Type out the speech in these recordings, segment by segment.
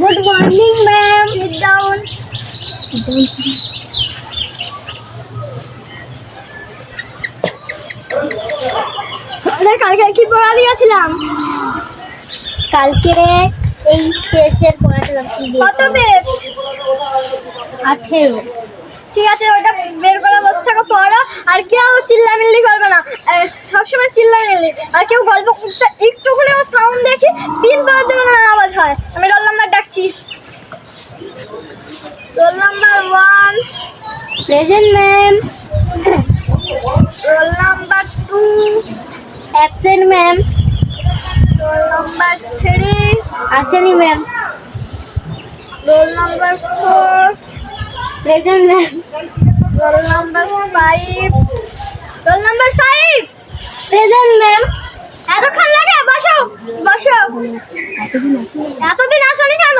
Good morning ma'am sit down আমাদের কালকে কি পড়া দিয়েছিলাম? কালকে এই পেজের পড়াটা কত পেজ আঠেরো। ঠিক আছে ওটা বের করে বসে থাকো পড়ো। আর কেউ চিল্লামিল্লি করবে না। সবসময় চিল্লামিল্লি। আর কেউ গল্প করতে একটু হলেও সাউন্ড দেখি পিন পাওয়ার জন্য আওয়াজ হয়। আমি present ma'am roll number two absent ma'am roll number three আসেনি ma'am roll number four present ma'am roll number five roll number five present ma'am এতক্ষণ লাগে? বসো বসো। এতদিন আসনি কেন?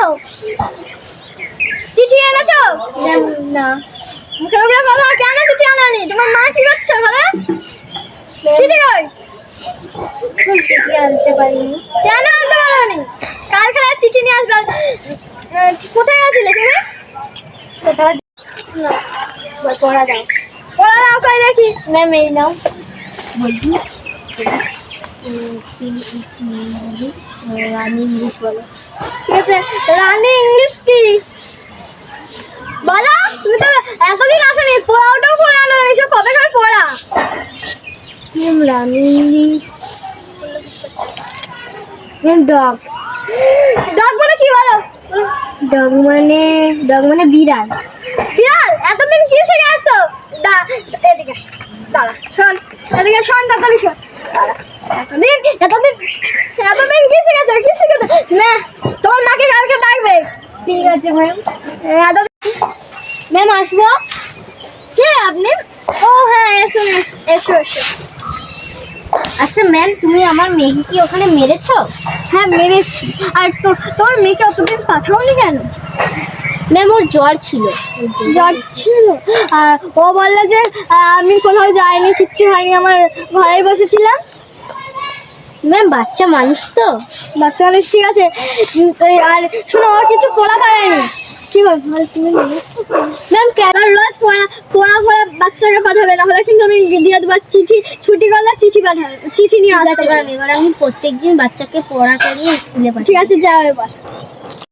চিঠি এনেছো? না। উপরে কথা কেন চিঠি আনানি? তোমার মা কি করছে ঘরে? চিঠি কই? চিঠি আনতে পারিনি? কেন আনতে পারোনি কারখানায় চিঠি নিয়ে আসবে। কোথায় গেছিলে তুমি? কোথাও না পড়া দাও। ওরা দাও কই দেখি। ম্যাম এই নাও। রানি ইংলিশ বলো। ঠিক আছে রানী ইংলিশ কি বলো তুমি তো এতদিন আসনি পড়াওটাও পড়ে আনো এসব কবে করে পড়া ম্যাম ইংলিশ ডগ। ডগ বলে কি বলো? ডগ মানে ডগ মানে বিড়াল। বিড়াল? এতদিন কি শিখে আসছো? দা, এদিকে, দাঁড়া, শোন, এদিকে শোন, তাড়াতাড়ি শোন। এতদিন এতদিন এতদিন কি শিখেছো কি শিখেছো না তোমার মাকে কালকে ডাকবে। ঠিক আছে, ম্যাম। এতদিন, ম্যাম, আসব? কে আপনি? ও হ্যাঁ এসো এসো এসো। আচ্ছা ম্যাম তুমি আমার মেয়েকে কি ওখানে মেরেছ? হ্যাঁ মেরেছি। আর তো তোমার মেয়েকে অতদিন পাঠাওনি কেন? ম্যাম ওর জ্বর ছিল। জ্বর ছিল? আর ও বলল যে আমি কোথাও যাইনি কিচ্ছু হয়নি আমার ঘরেই বসেছিলাম। ম্যাম বাচ্চা মানুষ তো। বাচ্চা মানুষ ঠিক আছে। আর শোনো ও কিছু পড়া পারেনি কি বল বল, তুমি ম্যাম কেবার রোজ পড়া পড়া পড়া বাচ্চাকে পাঠাবে না হলে কিন্তু আমি দিয়ে দেবো চিঠি ছুটি করলে চিঠি পাঠাবে চিঠি নিয়ে আসতে পারবে। এবার আমি প্রত্যেকদিন বাচ্চাকে পড়া করিয়ে স্কুলে পাঠাই ঠিক আছে যাও এবার।